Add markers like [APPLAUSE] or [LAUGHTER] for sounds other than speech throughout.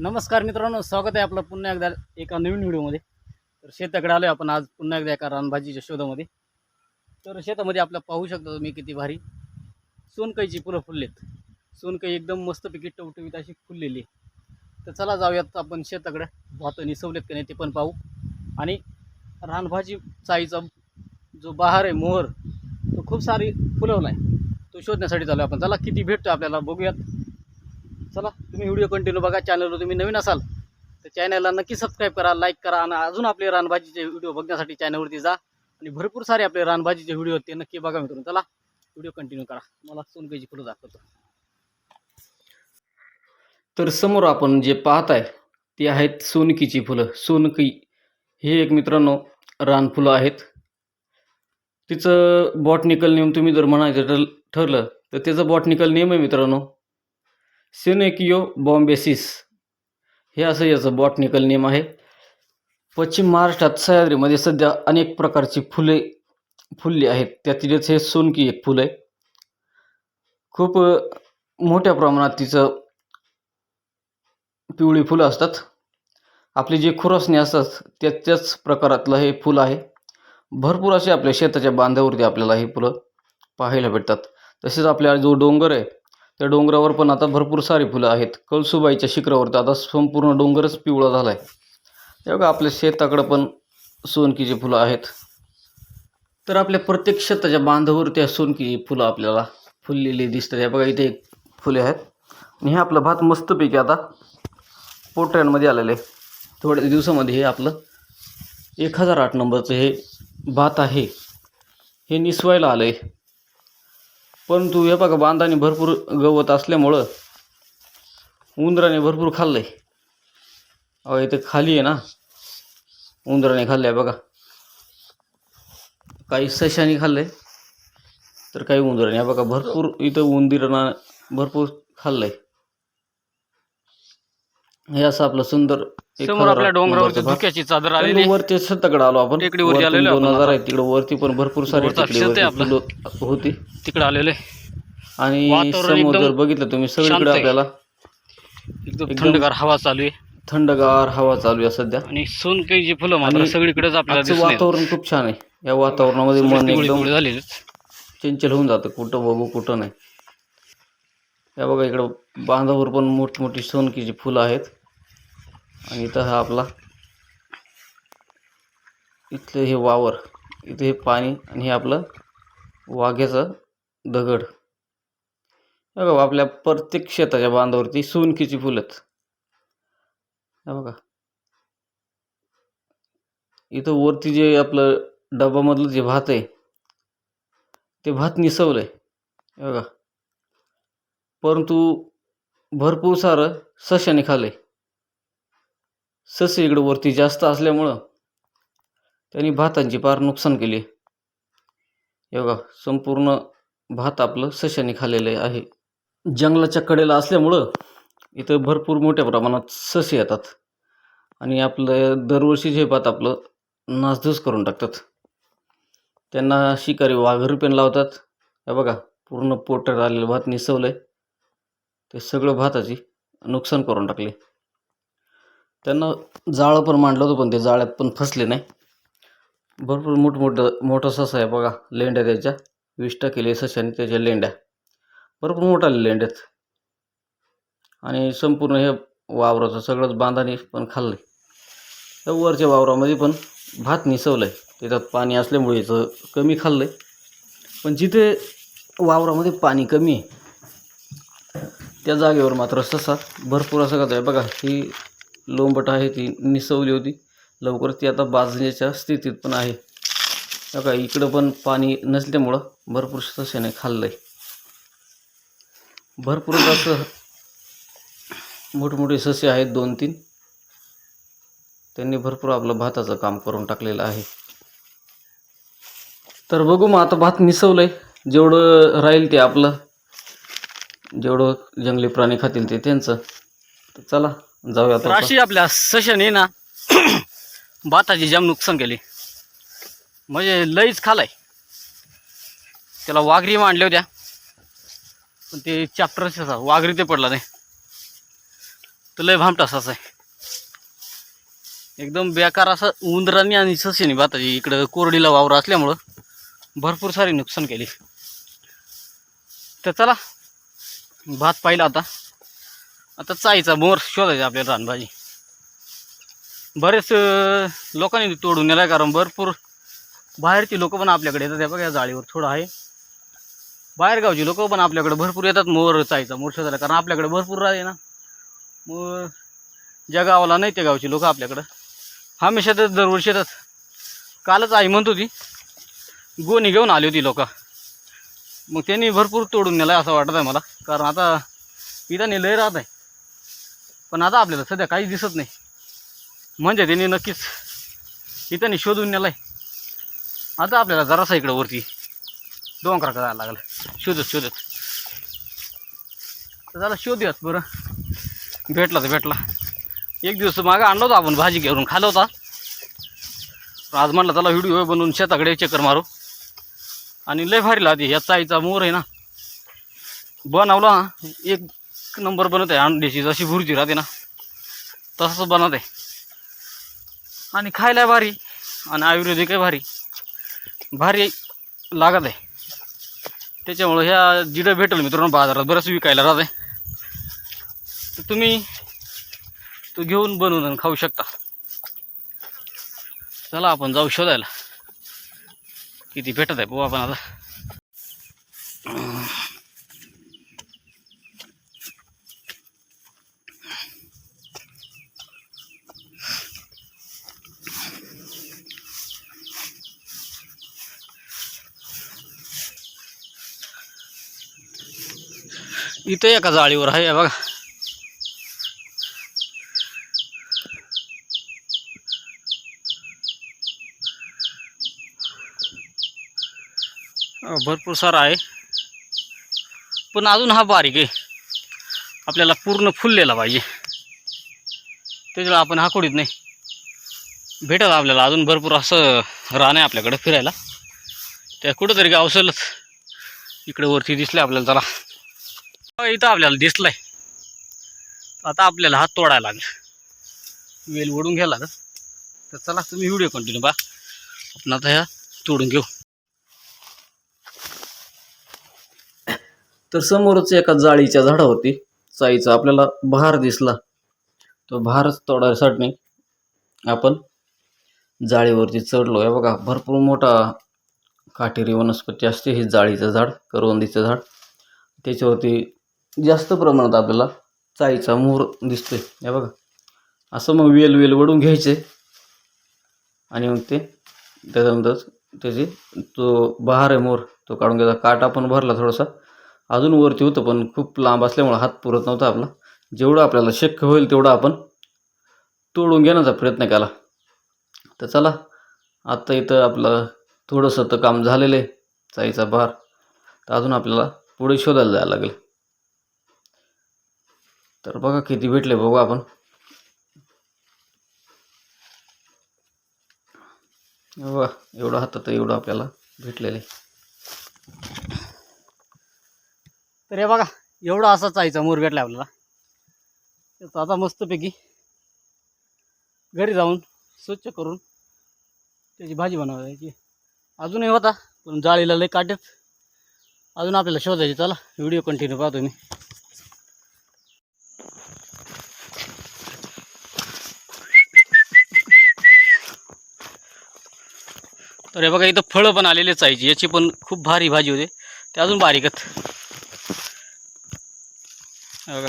नमस्कार मित्रांनो स्वागत आहे आपलं पुन्हा एकदा एका नवीन व्हिडिओमध्ये. तर शेताकडे आलो आपण आज पुन्हा एकदा एका रानभाजीच्या शोधामध्ये. तर शेतामध्ये आपलं पाहू शकता तुम्ही किती भारी सोनकईची फुलं फुललेत. सोनकई एकदम मस्तपैकी टवटवीत अशी फुललेली आहे. तर चला जाऊयात आपण शेताकडे. भात निसवलेत का नाही ते पण पाहू. आणि रानभाजी चाईचा जो बहार आहे मोहर तो खूप सारी फुलवला आहे तो शोधण्यासाठी चालू आहे आपण. चला किती भेटतो आपल्याला बघूयात. चला तुम्ही व्हिडिओ कंटिन्यू बघा चॅनलवर तुम्ही नवीन असाल तर चॅनलला नक्की सबस्क्राईब करा लाईक करा आणि अजून आपले रानभाजीचे व्हिडिओ बघण्यासाठी चॅनलवरती जा आणि भरपूर सारे आपले रानभाजीचे व्हिडिओ आहेत ते नक्की बघा मित्रांनो. चला व्हिडिओ कंटिन्यू करा. मला सोनकाईची फुलं दाखवतो. तर समोर आपण जे पाहत आहे ते आहेत सोनकीची फुलं. सोनकी हे एक मित्रांनो रानफुलं आहेत. तिचं बॉटनिकल नेम तुम्ही जर म्हणायचं ठरलं तर त्याचं बॉटनिकल नेम आहे मित्रांनो सिनेकिओ बॉम्बेसिस. हे असं याचं बॉटनिकल नेम आहे. पश्चिम महाराष्ट्रात सह्याद्रीमध्ये सध्या अनेक प्रकारची फुले फुलली आहेत. त्यातीलच हे सोनकी एक फुल आहे. खूप मोठ्या प्रमाणात तिचं पिवळी फुलं असतात. आपली जे खुरसणी असतात त्याच्याच प्रकारातलं हे फुल आहे. भरपूर असे आपल्या शेताच्या बांधावरती आपल्याला हे फुलं पाहायला भेटतात. तसेच आपल्या जो डोंगर आहे त्या डोंगरावर पण आता भरपूर सारी फुलं आहेत. कळसुबाईच्या शिखरावरती आता संपूर्ण डोंगरच पिवळा झाला आहे हे बघा आपल्या शेताकडं पण सोनकीची फुलं आहेत. तर आपल्या प्रत्येक शेताच्या बांधावर त्या सोनकीची फुलं आपल्याला फुललेली दिसतात. हे बघा इथे एक फुले आहेत. आणि हे आपलं भात मस्तपैकी आता पोटऱ्यांमध्ये आलेलं आहे. थोड्या दिवसामध्ये हे आपलं एक हजार आठ नंबरचं हे भात आहे. हे निसवायला आलं आहे परंतु हे बघा बांधाने भरपूर गवत असल्यामुळं उंदराने भरपूर खाल्लं आहे अहो इथे खाली आहे ना. उंदराने खाल्लं आहे बघा. काही सशाने खाल्लं आहे तर काही उंदराने. बघा भरपूर इथं उंदिरांना भरपूर खाल्लं आहे हे असं आपलं सुंदर समोर आपल्या डोंगरावरती. धुक्याची चादर आलेली आहे. वरती छताकडे आलो आपण टेकडीवरती आलेलो दोन हजार. आहे तिकडे वरती पण भरपूर सारे वरचा आहे. फुलं होती तिकडे आलेले आणि वातावरण समोर एकदम जर बघितलं तुम्ही शांत सगळीकडे आहे. आपल्याला एकदम थंडगार हवा चालू आहे थंडगार हवा चालू आहे सध्या आणि सोनकाईची फुलं मात्र आणि सगळीकडेच आपल्याला आजचं. वातावरण खूप छान आहे या वातावरणामध्ये मन एकदम झालेले चंचल होऊन जातं कुठं बघू कुठं नाही या बघा इकडं बांधावर पण मोठमोठी सोनकीची फुलं आहेत आणि इथं हा आपला इथलं हे वावर इथं हे पाणी आणि हे आपलं वाघ्याचं दगड. हे बघा आपल्या प्रत्येक शेताच्या बांधावरती सोनकीची फुलं आहेत हे बघा. इथं वरती जे आपलं डबामधलं जे भात आहे ते भात निसवलं आहे बघा. परंतु भरपूर सारं सश्याने खालं आहे ससे इकडं वरती जास्त असल्यामुळं त्यांनी भातांची फार नुकसान केली. आहे हे बघा संपूर्ण भात आपलं सशाने खाल्लेलं आहे. जंगलाच्या कडेला असल्यामुळं इथं भरपूर मोठ्या प्रमाणात ससे येतात. आणि आपलं दरवर्षी हे भात आपलं नासधूस करून टाकतात. त्यांना शिकारी वाघर पण लावतात. हे बघा पूर्ण पोटर आलेलं भात निसवलं आहे ते सगळं भाताची नुकसान करून टाकले. त्यांना जाळं पण मांडलं होतं पण ते जाळ्यात पण फसले नाही. भरपूर मोठमोठं मोठं ससा आहे बघा लेंड्या त्याच्या. वीस केली सशाने त्याच्या लेंड्या. भरपूर मोठा लेंड्यात. आणि संपूर्ण हे वावराचं सगळंच बांधाने पण खाल्लं आहे त्या वरच्या वावरामध्ये पण भात निसवलं आहे त्याच्यात पाणी असल्यामुळे याचं कमी खाल्लं आहे पण जिथे वावरामध्ये पाणी कमी आहे त्या जागेवर मात्र ससा भरपूर असं कसं आहे बघा ही लोंबट आहे ती निसवली होती. लवकर ती आता बाजण्याच्या स्थितीत पण आहे. बघा इकडं पण पाणी नसल्यामुळं भरपूर सस्याने खाल्लं आहे भरपूर असं मोठमोठे ससे आहेत दोन तीन त्यांनी भरपूर आपलं भाताचं काम करून टाकलेलं आहे. तर बघू मग आता भात निसवलं आहे जेवढं राहील ते आपलं जेवढं जंगली प्राणी खातील ते त्यांचं. तर चला जाऊया तर अशी आपल्या सशाने ना [COUGHS] भाताची जाम नुकसान केली. म्हणजे लईच खालाय. त्याला वाघरी मांडल्या होत्या. पण ते चॅप्टर वाघरी ते पडला नाही. तर लय भामटा असा आहे. एकदम बेकार असं उंदरांनी आणि ससेनी भाताची इकडं कोरडीला वावर असल्यामुळं भरपूर सारी नुकसान केली. तर चला भात पाहिला आता. आता चाईचा मोर शोधायचा आपल्याला रानभाजी. बरेच लोकांनी तोडून नेलाय कारण भरपूर बाहेरची लोक पण आपल्याकडे येतात. त्या बघा या जाळीवर थोडं आहे. बाहेरगावची लोक पण आपल्याकडे भरपूर येतात मोर चायचा मोर शोधायला. कारण आपल्याकडे भरपूर राहते ना. मग ज्या गावाला नाही त्या गावची लोक आपल्याकडं. हमेशा तर दरवर्षी येतात. कालच आई म्हणत होती गोणी घेऊन आली होती लोक. मग त्यांनी भरपूर तोडून नेलाय असं वाटत आहे मला. कारण आता इथं लय राहत आहे. पण आता आपल्याला सध्या काहीच दिसत नाही. म्हणजे त्यांनी नक्कीच इथं शोधून नेलाय. आता आपल्याला जरासा इकडं वरती डोंगरा करायला लागला. शोधत शोधत. तर त्याला शोधूयात बरं. भेटला तर भेटला. एक दिवस मागं आणला होता आपण भाजी घेऊन खाला होता. आज म्हटलं त्याला व्हिडिओ बनवून शेताकडे चक्कर मारू. आणि लय भारी लागते या चाईचा मोर आहे ना. बनवला एक एक नंबर बनत आहे अंड्याची जशी भुर्जी राहते ना तसंच बनवत आहे आणि खायला भारी आणि आयुर्वेदिक आहे भारी. भारी लागत आहे त्याच्यामुळं ह्या जिडं भेटेल मित्रांनो बाजारात बरंच विकायला राहत आहे तर तुम्ही तो घेऊन बनवून आणि खाऊ शकता. चला आपण जाऊ शोधायला. किती भेटत आहे बो आपण आता. इथं एका जाळीवर आहे बघा. भरपूर सारा आहे. पण अजून हा बारीक आहे. आपल्याला पूर्ण फुललेला पाहिजे. त्याच्याला आपण हाकोडीत नाही. भेटत आपल्याला अजून भरपूर असं रान आहे आपल्याकडे फिरायला. त्या कुठंतरी गावसलच. इकडे वरती दिसलं आपल्याला त्याला इथं आपल्याला दिसलाय. आता आपल्याला हात तोडायला लागला. वेल ओढून घ्यायला तर चला तुम्ही व्हिडिओ कंटिन्यू बा आपण आता ह्या तोडून घेऊ. तर समोरच एका जाळीच्या झाडावरती चाईचा आपल्याला भार दिसला. तो भारच तोडायसाठी आपण जाळीवरती चढलो. आहे बघा भरपूर मोठा काटेरी वनस्पती असते. हे जाळीचं झाड करवंदीचं झाड. त्याच्यावरती जास्त प्रमाणात आपल्याला चाईचा मोर दिसतोय. हे बघा. असं मग वेल वेल वडून घ्यायचे. आणि मग ते त्याच्यानंतर त्याची तो बहार आहे मोर तो काढून घ्यायचा. काटा पण भरला थोडासा. अजून वरती होतं पण खूप लांब असल्यामुळं हात पुरत नव्हता आपला. जेवढं आपल्याला शक्य होईल तेवढं आपण तोडून घेण्याचा प्रयत्न केला. तर चला आत्ता इथं आपलं थोडंसं तर काम झालेलं आहे चाईचा बहार. तर अजून आपल्याला पुढे शोधायला जायला लागेल. तर बघा किती भेटले बघू आपण. बघा एवढं हातात एवढं आपल्याला भेटलेलं. आहे तर हे बघा एवढा असा चायचा मोर भेटला आपल्याला. त्याचा आता मस्तपैकी घरी जाऊन स्वच्छ करून त्याची भाजी बनवायची. अजूनही होता पण जाळीला लय काटेत. अजून आपल्याला शोधायची चला व्हिडिओ कंटिन्यू पाहतो मी. तर हे बघा इथं फळं पण आलेले चायची याची पण खूप भारी भाजी होते. ते अजून बारीकच बघा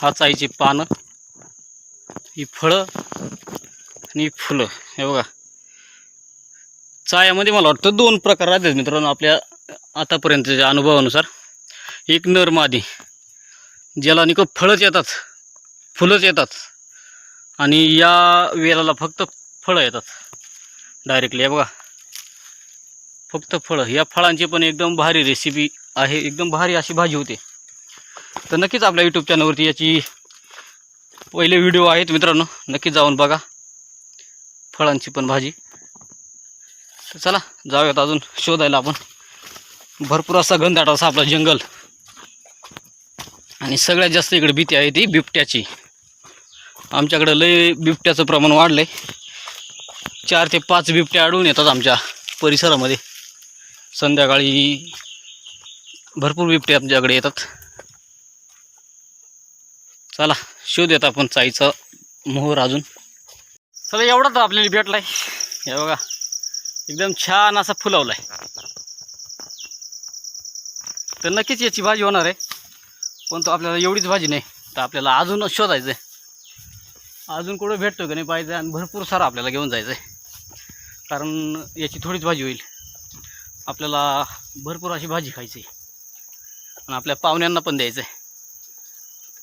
हा चाईची पानं ही फळं आणि फुलं. हे बघा. चायामध्ये मला वाटतं दोन प्रकार राहतात मित्रांनो आपल्या आतापर्यंतच्या अनुभवानुसार. एक नर मादी ज्याला निक फळंच येतात फुलंच येतात. आणि या वेलाला फक्त फळं येतात. डायरेक्टली. हे बघा. फक्त फळं. या फळांची पण एकदम भारी रेसिपी आहे. एकदम भारी अशी भाजी होते. तर नक्कीच आपल्या यूट्यूब चॅनलवरती याची पहिले व्हिडिओ आहेत मित्रांनो. नक्की जाऊन बघा. फळांची पण भाजी. तर चला जाऊयात अजून शोधायला आपण. भरपूर असा घनदाट असा आपला जंगल. आणि सगळ्यात जास्त इकडे भीती आहे ती बिबट्याची. आमच्याकडे लय बिबट्याचं प्रमाण वाढलं आहे चार ते पाच बिबटे आढळून येतात आमच्या परिसरामध्ये. संध्याकाळी भरपूर बिबटे आमच्याकडे येतात. चला शोध येत आपण चाईचा मोहर अजून. चला एवढा तर आपल्याला भेटलाय. हे बघा एकदम छान असा फुलवलाय तर नक्कीच याची भाजी होणार आहे पण तो आपल्याला एवढीच भाजी नाही तर आपल्याला अजून शोधायचं आहे अजून कुठं भेटतो का नाही पाहिजे आणि भरपूर सारा आपल्याला घेऊन जायचं आहे कारण याची थोडीच भाजी होईल. आपल्याला भरपूर अशी भाजी खायची आहे. आणि आपल्या पाहुण्यांना पण द्यायचं आहे.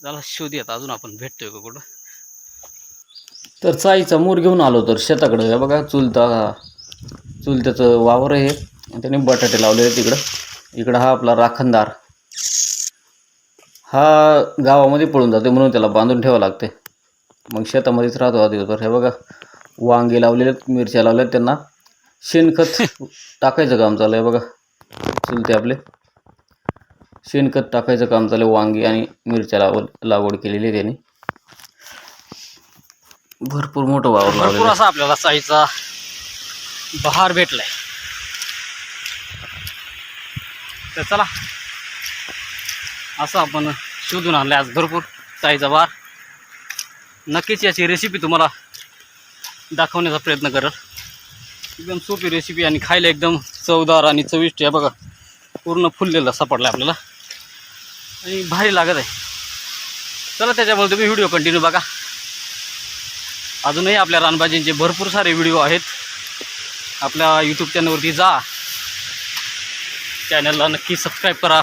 त्याला शोध येत अजून आपण. भेटतोय का कुठं? तर चाईचा मूर घेऊन आलो तर शेताकडं. हे बघा चुलता चुलत्याचं वावर आहे आणि त्याने बटाटे लावलेले आहेत तिकडं इकडं हा आपला राखणदार. हा गावामध्ये पळून जाते म्हणून त्याला बांधून ठेवावं लागते मग शेतामध्येच राहतो हा दिवसभर. हे बघा वांगे लावलेले मिरच्या लावल्या त्यांना. शेणखत टाकायचं काम चालू आहे बघा. चुलते आपले. शेणखत टाकायचं काम चालू आहे वांगी आणि मिरच्या लाव लागवड केलेली आहे त्यांनी. भरपूर मोठं वावर भरपूर. असा आपल्याला साईचा बहार भेटलाय. तर चला. असं आपण शोधून आणलं आज भरपूर साईचा बहार. नक्कीच याची रेसिपी तुम्हाला दाखवण्याचा प्रयत्न करल एकदम सोपी रेसिपी आणि खायला एकदम चवदार आणि चविष्ट आहे बघा. पूर्ण फुललेला सापडला आपल्याला. आणि भारी लागत आहे. चला त्याच्यामुळे तुम्ही व्हिडिओ कंटिन्यू बघा. अजूनही आपल्या रानभाजींचे भरपूर सारे व्हिडिओ आहेत. आपल्या यूट्यूब चॅनलवरती जा. चॅनलला नक्की सबस्क्राईब करा.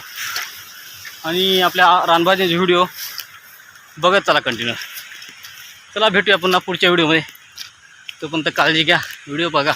आणि आपल्या रानभाजींचे व्हिडिओ बघत चला कंटिन्यू चला भेटूया पुन्हा पुढच्या व्हिडिओमध्ये तोपर्यंत काळजी घ्या. व्हिडिओ बघा.